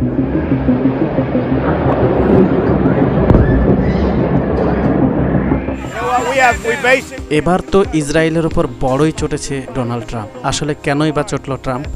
Thank you. এবার তো ইসরায়েলের ওপর বড়ই চটেছে ডোনাল্ড ট্রাম্প। আসলে কেনই বা চটল ট্রাম্প?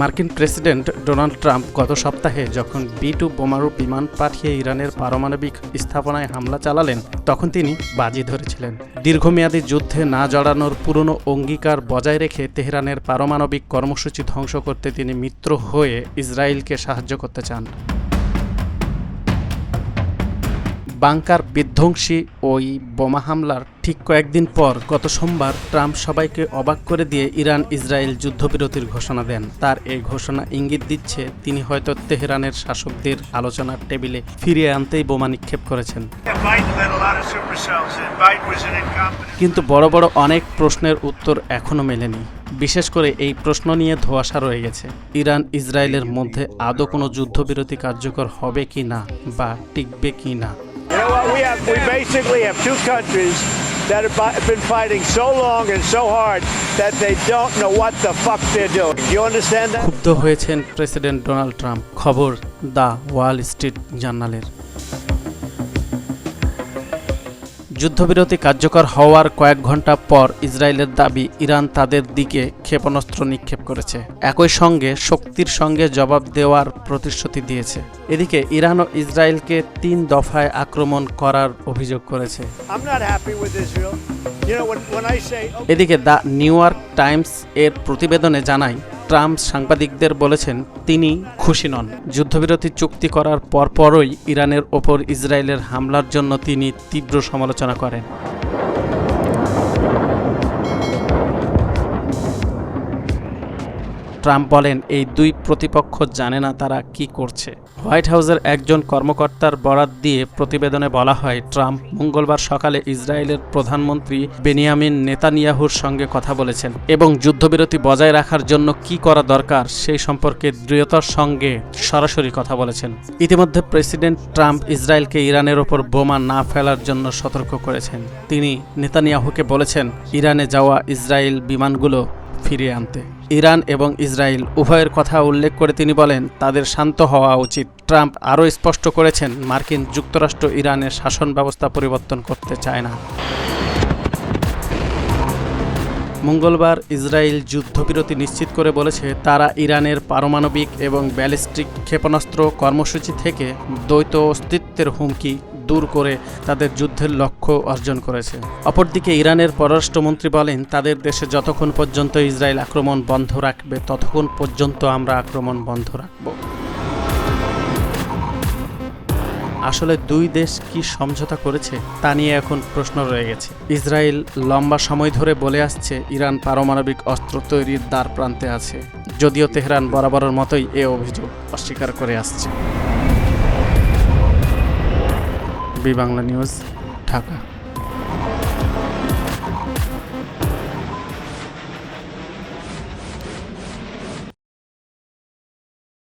মার্কিন প্রেসিডেন্ট ডোনাল্ড ট্রাম্প গত সপ্তাহে যখন বি টু বোমারু বিমান পাঠিয়ে ইরানের পারমাণবিক স্থাপনায় হামলা চালালেন তখন তিনি বাজি ধরেছিলেন। দীর্ঘমেয়াদী যুদ্ধে না জড়ানোর পুরনো অঙ্গীকার বজায় রেখে তেহরানের পারমাণবিক কর্মসূচি ধ্বংস করতে তিনি মিত্র হয়ে ইসরায়েলকে সাহায্য করতে চান। বাংকার বিধ্বংসী ওই বোমা হামলার ঠিক কয়েকদিন পর গত সোমবার ট্রাম্প সবাইকে অবাক করে দিয়ে ইরান ইসরায়েল যুদ্ধবিরতির ঘোষণা দেন। তার এই ঘোষণা ইঙ্গিত দিচ্ছে তিনি হয়তো তেহরানের শাসকদের আলোচনার টেবিলে ফিরিয়ে আনতেই বোমা নিক্ষেপ করেছেন. কিন্তু বড় বড় অনেক প্রশ্নের উত্তর এখনও মেলেনি। বিশেষ করে এই প্রশ্ন নিয়ে ধোঁয়াশা রয়ে গেছে। ইরান ইসরায়েলের মধ্যে আদৌ কোনো যুদ্ধবিরতি কার্যকর হবে কি না বা টিকবে কি না? You know what? We have we basically have two countries that have been fighting so long and so hard that they don't know what the fuck they're doing. You understand that? ক্ষুব্ধ হয়েছেন president Donald Trump খবর the Wall Street জার্নালের যুদ্ধবিরতি কার্যকর হওয়ার কয়েক ঘণ্টা পর ইসরায়েলের দাবি ইরান তাদের দিকে ক্ষেপণাস্ত্র নিক্ষেপ করেছে। একই সঙ্গে শক্তির সঙ্গে জবাব দেওয়ার প্রতিশ্রুতি দিয়েছে। এদিকে ইরান ও ইসরায়েলকে তিন দফায় আক্রমণ করার অভিযোগ করেছে। এদিকে দ্য নিউ ইয়র্ক টাইমস এর প্রতিবেদনে জানায় ট্রাম্প সাংবাদিকদের বলেছেন, তিনি খুশি নন। যুদ্ধবিরতি চুক্তি করার পরপরই ইরানের ওপর ইসরায়েলের হামলার জন্য তিনি তীব্র সমালোচনা করেন। ট্রাম্প বলেন, এই দুই প্রতিপক্ষ জানে না তারা কি করছে। হোয়াইট হাউসের একজন কর্মকর্তার বরাত দিয়ে প্রতিবেদনে বলা হয়, ট্রাম্প মঙ্গলবার সকালে ইসরায়েলের প্রধানমন্ত্রী বেনিয়ামিন নেতানিয়াহুর সঙ্গে কথা বলেছেন এবং যুদ্ধবিরতি বজায় রাখার জন্য কি করা দরকার সেই সম্পর্কে দৃঢ়তার সঙ্গে সরাসরি কথা বলেছেন। ইতিমধ্যে প্রেসিডেন্ট ট্রাম্প ইসরায়েলকে ইরানের ওপর বোমা না ফেলার জন্য সতর্ক করেছেন। তিনি নেতানিয়াহুকে বলেছেন, ইরানে যাওয়া ইসরায়েল বিমানগুলো ফিরিয়ে আনতে। ইরান এবং ইসরায়েল উভয়ের কথা উল্লেখ করে তিনি বলেন, তাদের শান্ত হওয়া উচিত। ট্রাম্প আরও স্পষ্ট করেছেন, মার্কিন যুক্তরাষ্ট্র ইরানের শাসন ব্যবস্থা পরিবর্তন করতে চায় না। মঙ্গলবার ইসরায়েল যুদ্ধবিরতি নিশ্চিত করে বলেছে, তারা ইরানের পারমাণবিক এবং ব্যালিস্টিক ক্ষেপণাস্ত্র কর্মসূচি থেকে দ্বৈত অস্তিত্বের হুমকি দূর করে তাদের যুদ্ধের লক্ষ্য অর্জন করেছে। অপরদিকে ইরানের পররাষ্ট্রমন্ত্রী বলেন, তাদের দেশে যতক্ষণ পর্যন্ত ইসরায়েল আক্রমণ বন্ধ রাখবে, ততক্ষণ পর্যন্ত আমরা আক্রমণ বন্ধ রাখব। আসলে দুই দেশ কি সমঝোতা করেছে, তা নিয়ে এখন প্রশ্ন রয়ে গেছে। ইসরায়েল লম্বা সময় ধরে বলে আসছে, ইরান পারমাণবিক অস্ত্র তৈরির দ্বার প্রান্তে আছে। যদিও তেহরান বরাবরের মতোই এ অভিযোগ অস্বীকার করে আসছে। B Bangla news Dhaka.